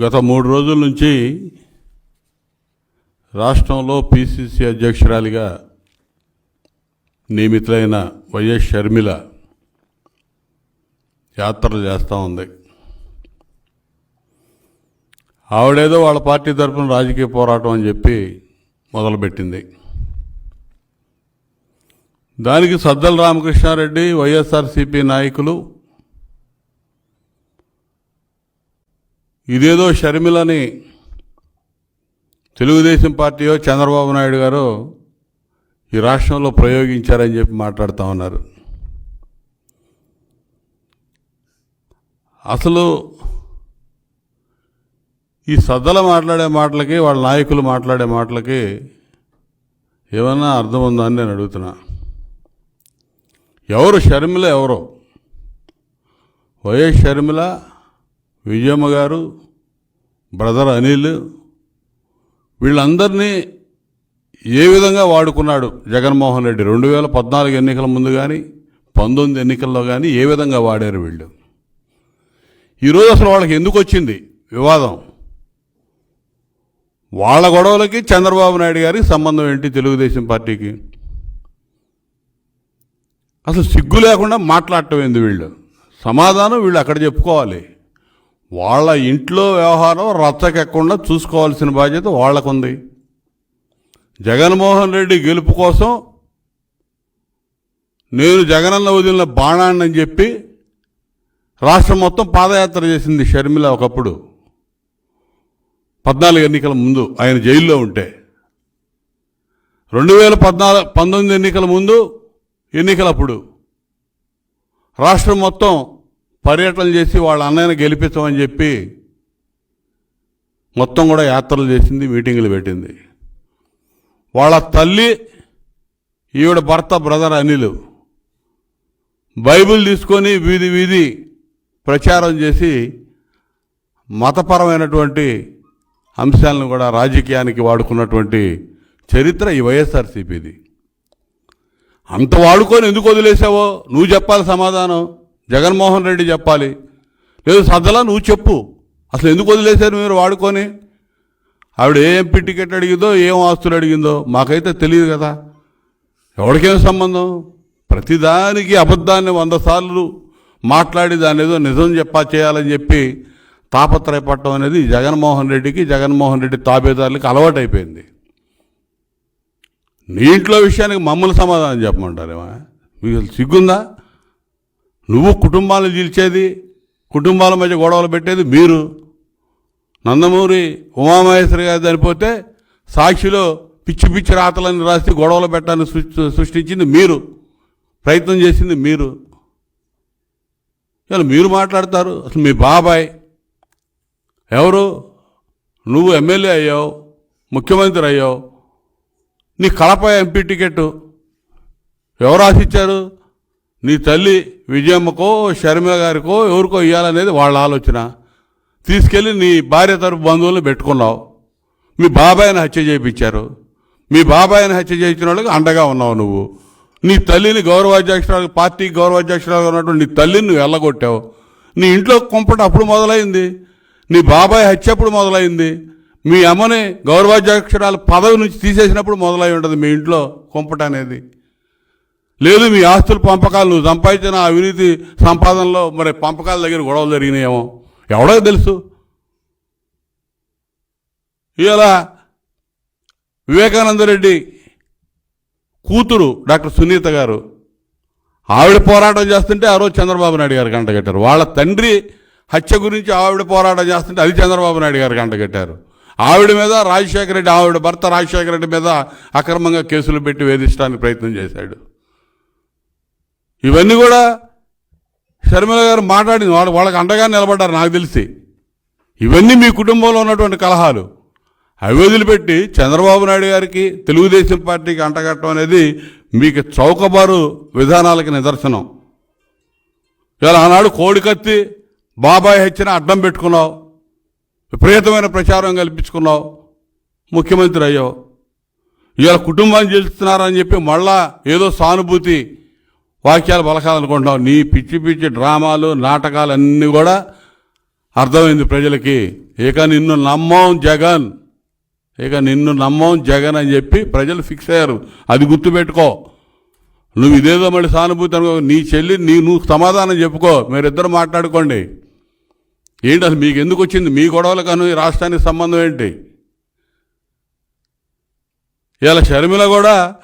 గత మూడు రోజుల నుంచి రాష్ట్రంలో పిసిసి అధ్యక్షురాలిగా నియమితులైన వైఎస్ షర్మిల యాత్రలు చేస్తూ ఉంది. ఆవిడేదో వాళ్ళ పార్టీ తరఫున రాజకీయ పోరాటం అని చెప్పి మొదలుపెట్టింది. దానికి సద్దల రామకృష్ణారెడ్డి వైఎస్ఆర్సీపీ నాయకులు ఇదేదో షర్మిలని తెలుగుదేశం పార్టీయో చంద్రబాబు నాయుడు గారు ఈ రాష్ట్రంలో ప్రయోగించారని చెప్పి మాట్లాడుతూ ఉన్నారు. అసలు ఈ సద్దల మాట్లాడే మాటలకి వాళ్ళ నాయకులు మాట్లాడే మాటలకి ఏమన్నా అర్థం ఉందా అని నేను అడుగుతున్నా. ఎవరు షర్మిల? ఎవరు? వైఎస్ షర్మిల విజయమ్మ గారు బ్రదర్ అనిల్ వీళ్ళందరినీ ఏ విధంగా వాడుకున్నాడు జగన్మోహన్ రెడ్డి? రెండు వేల పద్నాలుగు ఎన్నికల ముందు కానీ పంతొమ్మిది ఎన్నికల్లో కానీ ఏ విధంగా వాడారు వీళ్ళు? ఈరోజు అసలు వాళ్ళకి ఎందుకు వచ్చింది వివాదం? వాళ్ళ గొడవలకి చంద్రబాబు నాయుడు గారికి సంబంధం ఏంటి తెలుగుదేశం పార్టీకి? అసలు సిగ్గు లేకుండా మాట్లాడటం ఏంది వీళ్ళు? సమాధానం వీళ్ళు అక్కడ చెప్పుకోవాలి. వాళ్ళ ఇంట్లో వ్యవహారం రచ్చకెక్కకుండా చూసుకోవాల్సిన బాధ్యత వాళ్ళకుంది. జగన్మోహన్ రెడ్డి గెలుపు కోసం నేను జగనన్న వదిలిన బాణాన్ని అని చెప్పి రాష్ట్రం మొత్తం పాదయాత్ర చేసింది షర్మిల ఒకప్పుడు. పద్నాలుగు ఎన్నికల ముందు ఆయన జైల్లో ఉంటే. రెండు వేల పద్నాలుగు పంతొమ్మిది ఎన్నికల ముందు ఎన్నికలప్పుడు రాష్ట్రం మొత్తం పర్యటన చేసి వాళ్ళ అన్నయ్యను గెలిపించమని చెప్పి మొత్తం కూడా యాత్రలు చేసింది మీటింగులు పెట్టింది. వాళ్ళ తల్లి ఈవిడ భర్త బ్రదర్ అనిల్ బైబిల్ తీసుకొని వీధి వీధి ప్రచారం చేసి మతపరమైనటువంటి అంశాలను కూడా రాజకీయానికి వాడుకున్నటువంటి చరిత్ర ఈ వైఎస్ఆర్సీపీది. అంత వాడుకొని ఎందుకు వదిలేసావో? నువ్వు చెప్పాలి సమాధానం. జగన్మోహన్ రెడ్డి చెప్పాలి. లేదు సద్దలా నువ్వు చెప్పు. అసలు ఎందుకు వదిలేశారు మీరు వాడుకొని? ఆవిడ ఏ ఎంపీ టికెట్ అడిగిందో ఏం ఆస్తులు అడిగిందో మాకైతే తెలియదు కదా. ఎవరికేం సంబంధం? ప్రతిదానికి అబద్ధాన్ని వంద సార్లు మాట్లాడి దాని ఏదో నిజం చెప్పా చేయాలని చెప్పి తాపత్రయపడటం అనేది జగన్మోహన్ రెడ్డికి జగన్మోహన్ రెడ్డి తాబేదారులకి అలవాటైపోయింది. నీ ఇంట్లో విషయానికి మమ్మల్ని సమాధానం చెప్పమంటారేమా మీకు సిగ్గుందా? నువ్వు కుటుంబాలను నిలిచేది కుటుంబాల మధ్య గొడవలు పెట్టేది మీరు. నందమూరి ఉమామహేశ్వరి గారు చనిపోతే సాక్షిలో పిచ్చి పిచ్చి రాతలని రాసి గొడవలు పెట్టాలని సృష్టించింది మీరు. ప్రయత్నం చేసింది మీరు. ఇలా మీరు మాట్లాడతారు. అసలు మీ బాబాయ్ ఎవరు? నువ్వు ఎమ్మెల్యే అయ్యావు ముఖ్యమంత్రి అయ్యావు. నీ కడప ఎంపీ టికెట్ ఎవరు ఆశించారు నీ తల్లి విజయమ్మకో శర్మ గారికో ఎవరికో ఇవ్వాలనేది వాళ్ళ ఆలోచన. తీసుకెళ్ళి నీ భార్య తరపు బంధువులను పెట్టుకున్నావు. మీ బాబాయిని హత్య చేయించారు. మీ బాబాయిని హత్య చేయించిన వాళ్ళకి అండగా ఉన్నావు నువ్వు. నీ తల్లిని గౌరవాధ్యక్షురాలు పార్టీ గౌరవాధ్యక్షురాలు ఉన్నటువంటి నీ తల్లిని నువ్వు వెళ్ళగొట్టావు నీ ఇంట్లో కుంపట అప్పుడు మొదలైంది. నీ బాబాయ్ హత్య అప్పుడు మొదలైంది. మీ అమ్మని గౌరవాధ్యక్షురాలు పదవి నుంచి తీసేసినప్పుడు మొదలై ఉంటుంది మీ ఇంట్లో కుంపట అనేది. లేదు మీ ఆస్తుల పంపకాలు నువ్వు సంపాదించిన అవినీతి సంపాదనలో మరి పంపకాల దగ్గర గొడవలు జరిగినాయేమో. ఎవడో తెలుసు. ఇలా వివేకానంద రెడ్డి కూతురు డాక్టర్ సునీత గారు ఆవిడ పోరాటం చేస్తుంటే ఆ రోజు చంద్రబాబు నాయుడు గారు కంటగట్టారు వాళ్ళ తండ్రి హత్య గురించి ఆవిడ పోరాటం చేస్తుంటే అది చంద్రబాబు నాయుడు గారు కంటగట్టారు ఆవిడ మీద రాజశేఖర రెడ్డి ఆవిడ భర్త రాజశేఖర రెడ్డి మీద అక్రమంగా కేసులు పెట్టి వేధించడానికి ప్రయత్నం చేశాడు. ఇవన్నీ కూడా షర్మిల గారు మాట్లాడింది వాళ్ళు వాళ్ళకి అండగా నిలబడ్డారు నాకు తెలిసి. ఇవన్నీ మీ కుటుంబంలో ఉన్నటువంటి కలహాలు. అవి వదిలిపెట్టి చంద్రబాబు నాయుడు గారికి తెలుగుదేశం పార్టీకి అంటగట్టడం అనేది మీకు చౌకబారు విధానాలకి నిదర్శనం. ఇలా ఆనాడు కోడికత్తి బాబాయ్ హెచ్చిన అడ్డం పెట్టుకున్నావు. విపరీతమైన ప్రచారం కల్పించుకున్నావు. ముఖ్యమంత్రి అయ్యావు. ఇవాళ కుటుంబాన్ని చేస్తున్నారని చెప్పి మళ్ళా ఏదో సానుభూతి వాక్యాలు పలకాలనుకుంటున్నావు నీ పిచ్చి పిచ్చి డ్రామాలు నాటకాలు అన్నీ కూడా అర్థమైంది ప్రజలకి. ఇక నిన్ను నమ్మం జగన్. ఇక నిన్ను నమ్మం జగన్ అని చెప్పి ప్రజలు ఫిక్స్ అయ్యారు. అది గుర్తుపెట్టుకో. నువ్వు ఇదేదో మళ్ళీ సానుభూతి అనుకో. నీ చెల్లి నీ నువ్వు సమాధానం చెప్పుకో. మీరిద్దరు మాట్లాడుకోండి. ఏంటి అసలు మీకు ఎందుకు వచ్చింది? మీ గొడవలు కను రాష్ట్రానికి సంబంధం ఏంటి? ఇలా షర్మిల కూడా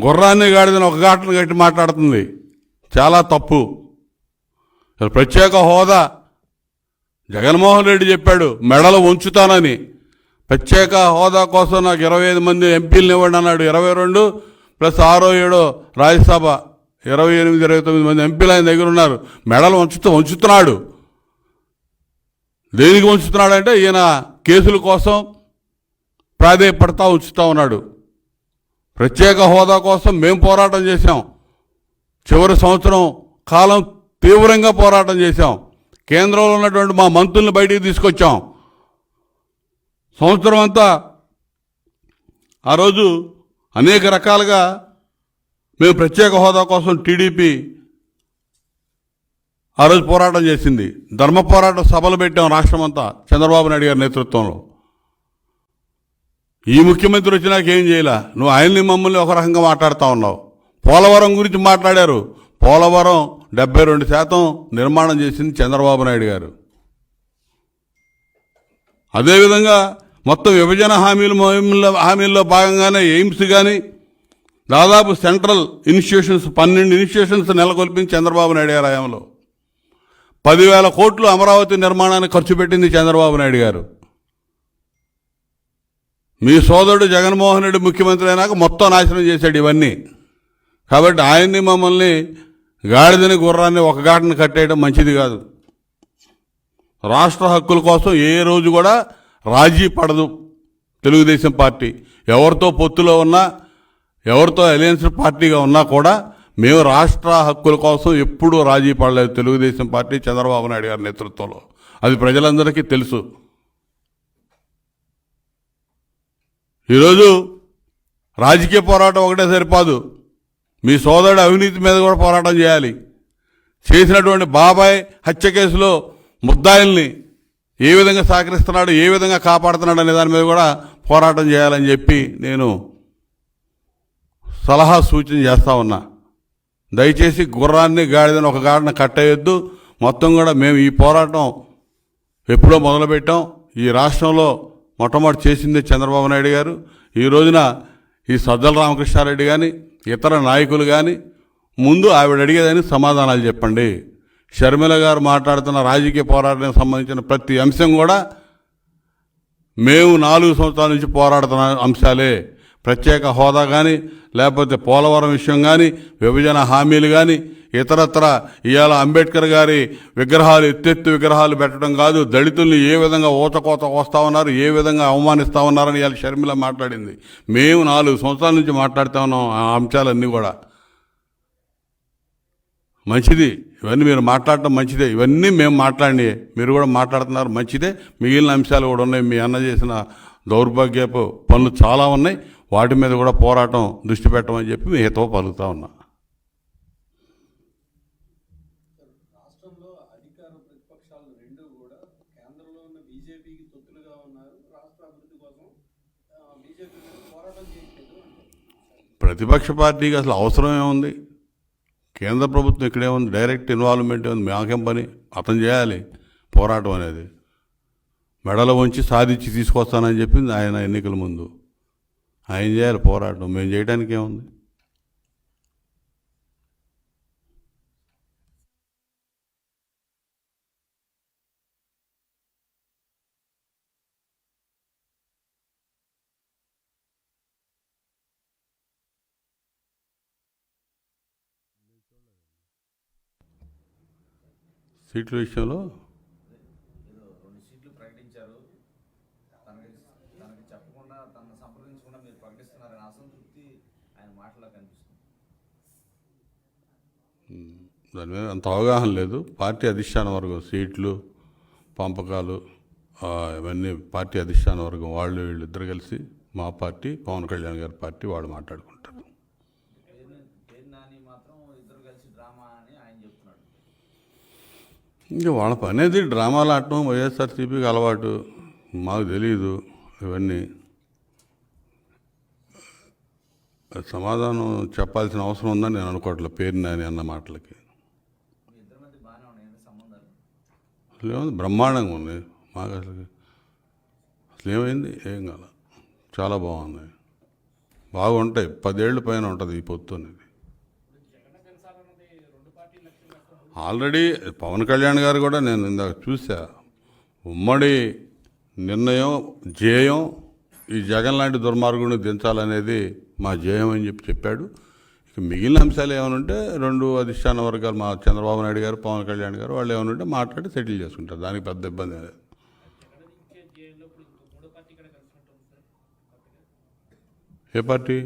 గుర్రాన్ని గాడిదని ఒక ఘాటను కట్టి మాట్లాడుతుంది. చాలా తప్పు. ప్రత్యేక హోదా. జగన్మోహన్ రెడ్డి చెప్పాడు మెడలు ఉంచుతానని ప్రత్యేక హోదా కోసం నాకు ఇరవై ఐదు మంది ఎంపీలను ఇవ్వండి అన్నాడు. ఇరవై రెండు ప్లస్ ఆరో ఏడో రాజ్యసభ. ఇరవై ఎనిమిది ఇరవై తొమ్మిది మంది ఎంపీలు ఆయన దగ్గర ఉన్నారు. మెడలు ఉంచుతూ ఉంచుతున్నాడు దేనికి ఉంచుతున్నాడంటే ఈయన కేసుల కోసం ప్రాధేయపడతా ఉంచుతూ ఉన్నాడు. ప్రత్యేక హోదా కోసం మేము పోరాటం చేశాం. చివరి సంవత్సరం కాలం తీవ్రంగా పోరాటం చేశాం. కేంద్రంలో ఉన్నటువంటి మా మంత్రుల్ని బయటికి తీసుకొచ్చాం. సంవత్సరం అంతా ఆ రోజు అనేక రకాలుగా మేము ప్రత్యేక హోదా కోసం టీడీపీ ఆ రోజు పోరాటం చేసింది. ధర్మ పోరాట సభలు పెట్టాం రాష్ట్రమంతా చంద్రబాబు నాయుడు గారి నేతృత్వంలో. ఈ ముఖ్యమంత్రి వచ్చినాక ఏం చేయలే? నువ్వు ఆయన్ని మమ్మల్ని ఒక రకంగా మాట్లాడుతూ ఉన్నావు. పోలవరం గురించి మాట్లాడారు. పోలవరం డెబ్బై రెండు శాతం నిర్మాణం చేసింది చంద్రబాబు నాయుడు గారు. అదేవిధంగా మొత్తం విభజన హామీలు హామీల్లో హామీల్లో భాగంగానే ఎయిమ్స్ కానీ దాదాపు సెంట్రల్ ఇన్స్టిట్యూషన్స్ పన్నెండు ఇన్స్టిట్యూషన్స్ నెలకొల్పింది చంద్రబాబు నాయుడు గారి హయాంలో. పదివేల కోట్లు అమరావతి నిర్మాణానికి ఖర్చు పెట్టింది చంద్రబాబు నాయుడు గారు. మీ సోదరుడు జగన్మోహన్ రెడ్డి ముఖ్యమంత్రి అయినాక మొత్తం నాశనం చేశాడు ఇవన్నీ. కాబట్టి ఆయన్ని మమ్మల్ని గాడిదని గుర్రాన్ని ఒక గాటను కట్టేయడం మంచిది కాదు. రాష్ట్ర హక్కుల కోసం ఏ రోజు కూడా రాజీ పడదు తెలుగుదేశం పార్టీ. ఎవరితో పొత్తులో ఉన్నా ఎవరితో అలయన్స్ పార్టీగా ఉన్నా కూడా మేము రాష్ట్ర హక్కుల కోసం ఎప్పుడూ రాజీ పడలేదు తెలుగుదేశం పార్టీ చంద్రబాబు నాయుడు గారి నేతృత్వంలో. అది ప్రజలందరికీ తెలుసు. ఈరోజు రాజకీయ పోరాటం ఒకటే సరిపోదు. మీ సోదరుడు అవినీతి మీద కూడా పోరాటం చేయాలి. చేసినటువంటి బాబాయ్ హత్య కేసులో ముద్దాయిల్ని ఏ విధంగా సహకరిస్తున్నాడు ఏ విధంగా కాపాడుతున్నాడు అనే దాని మీద కూడా పోరాటం చేయాలని చెప్పి నేను సలహా సూచన చేస్తా ఉన్నా. దయచేసి గుర్రాన్ని గాడిదని ఒక గాడిని కట్టేయొద్దు. మొత్తం కూడా మేము ఈ పోరాటం ఎప్పుడో మొదలుపెట్టాం. ఈ రాష్ట్రంలో మొట్టమొదటి చేసింది చంద్రబాబు నాయుడు గారు. ఈ రోజున ఈ సజ్జల రామకృష్ణారెడ్డి కానీ ఇతర నాయకులు కానీ ముందు ఆవిడ అడిగేదని సమాధానాలు చెప్పండి. షర్మిల గారు మాట్లాడుతున్న రాజకీయ పోరాటానికి సంబంధించిన ప్రతి అంశం కూడా మేము నాలుగు సంవత్సరాల నుంచి పోరాడుతున్న అంశాలే. ప్రత్యేక హోదా కానీ లేకపోతే పోలవరం విషయం కానీ విభజన హామీలు కానీ ఇతరత్ర ఇవాళ అంబేద్కర్ గారి విగ్రహాలు ఎత్తెత్తు విగ్రహాలు పెట్టడం కాదు. దళితుల్ని ఏ విధంగా ఊచకోత వస్తా ఉన్నారు ఏ విధంగా అవమానిస్తా ఉన్నారని ఇవాళ షర్మిల మాట్లాడింది. మేము నాలుగు సంవత్సరాల నుంచి మాట్లాడుతూ ఉన్నాం ఆ అంశాలన్నీ కూడా. మంచిది. ఇవన్నీ మీరు మాట్లాడటం మంచిదే. ఇవన్నీ మేము మాట్లాడినాయి మీరు కూడా మాట్లాడుతున్నారు మంచిదే. మిగిలిన అంశాలు కూడా ఉన్నాయి. మీ అన్న చేసిన దౌర్భాగ్యపు పనులు చాలా ఉన్నాయి. వాటి మీద కూడా పోరాటం దృష్టి పెట్టమని చెప్పి మీ హితవ పలుకుతా ఉన్నా రాష్ట్రంలో అధికార ప్రతిపక్షాలు రెండు కూడా కేంద్రంలో ఉన్న బీజేపీకి తొత్తులుగా ఉన్నారు. రాష్ట్ర అభివృద్ధి కోసం బీజేపీ పోరాటం చేయట్లేదు ప్రతిపక్ష పార్టీకి అసలు అవసరమే ఉంది కేంద్ర ప్రభుత్వం ఇక్కడే ఉంది డైరెక్ట్ ఇన్వాల్వ్మెంట్ ఉంది మాకేం పని? అతను చేయాలి పోరాటం అనేది. మెడల వంచి సాధించి తీసుకొస్తానని చెప్పింది ఆయన ఎన్నికల ముందు. ఆయన చేయాలి పోరాటం. మేము చేయడానికి ఏముంది సీట్ల విషయంలో ఏదో రెండు సీట్లు ప్రకటించారు తనకి తనకి చెప్పకుండా తనను సంప్రదించకుండా మీరు ప్రకటిస్తున్నారనే అసంతృప్తి ఆయన మాటలో కనిపిస్తుంది. దాని మీద అంత అవగాహన లేదు. పార్టీ అధిష్టాన వర్గం సీట్లు పంపకాలు ఇవన్నీ పార్టీ అధిష్టాన వర్గం వాళ్ళు వీళ్ళు ఇద్దరు కలిసి మా పార్టీ పవన్ కళ్యాణ్ గారి పార్టీ వాళ్ళు మాట్లాడుకుంటారు పేరు పేరు నాని మాత్రం ఇద్దరు కలిసి డ్రామా అని ఆయన చెప్తున్నాడు ఇంకా వాళ్ళ పని అది డ్రామాలు ఆడటం వైఎస్ఆర్సీపీకి అలవాటు. మాకు తెలియదు ఇవన్నీ. సమాధానం చెప్పాల్సిన అవసరం ఉందని నేను అనుకోవట్లే పేరు నాని అన్న మాటలకి. లేదు అసలు బ్రహ్మాండంగా ఉంది. మాకు అసలు అసలు ఏమైంది? ఏం కాల. చాలా బాగుంది. బాగుంటాయి. పదేళ్ళ పైన ఉంటుంది ఈ పొత్తు అనేది. ఆల్రెడీ పవన్ కళ్యాణ్ గారు కూడా నేను ఇందాక చూసా ఉమ్మడి నిర్ణయం జేయం ఈ జగన్ లాంటి దుర్మార్గుడిని దించాలనేది మా జయం అని చెప్పి చెప్పాడు. ఇక మిగిలిన అంశాలు ఏమైనా ఉంటే రెండు అధిష్టాన వర్గాలు మా చంద్రబాబు నాయుడు గారు పవన్ కళ్యాణ్ గారు వాళ్ళు ఏమనుంటే ఉంటే మాట్లాడి సెటిల్ చేసుకుంటారు. దానికి పెద్ద ఇబ్బంది లేదు. ఏ పార్టీ?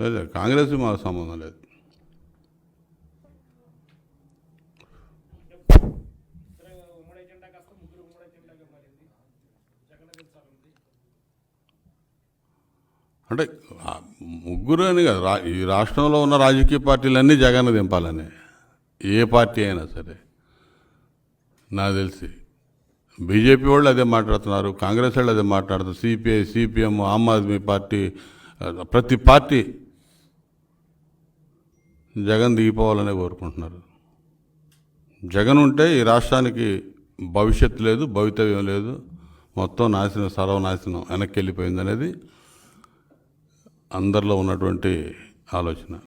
లేదు కాంగ్రెస్ మాకు సంబంధం లేదు ఉమ్మడి ఎజెండా కాస్త ముగ్గురు ఉమ్మడి ఎజెండాగా మారింది జగన్ గెలిచాలంది అంటే ముగ్గురు అని కాదు రా ఈ రాష్ట్రంలో ఉన్న రాజకీయ పార్టీలన్నీ జగన్ దింపాలని. ఏ పార్టీ అయినా సరే. నాకు తెలిసి బీజేపీ వాళ్ళు అదే మాట్లాడుతున్నారు కాంగ్రెస్ వాళ్ళు అదే మాట్లాడుతున్నారు CPI CPM Aam Aadmi party ప్రతి పార్టీ జగన్ దిగిపోవాలనే కోరుకుంటున్నారు. జగన్ ఉంటే ఈ రాష్ట్రానికి భవిష్యత్తు లేదు భవితవ్యం లేదు. మొత్తం నాశనం సర్వనాశనం వెనక్కి వెళ్ళిపోయింది అనేది అందరిలో ఉన్నటువంటి ఆలోచన.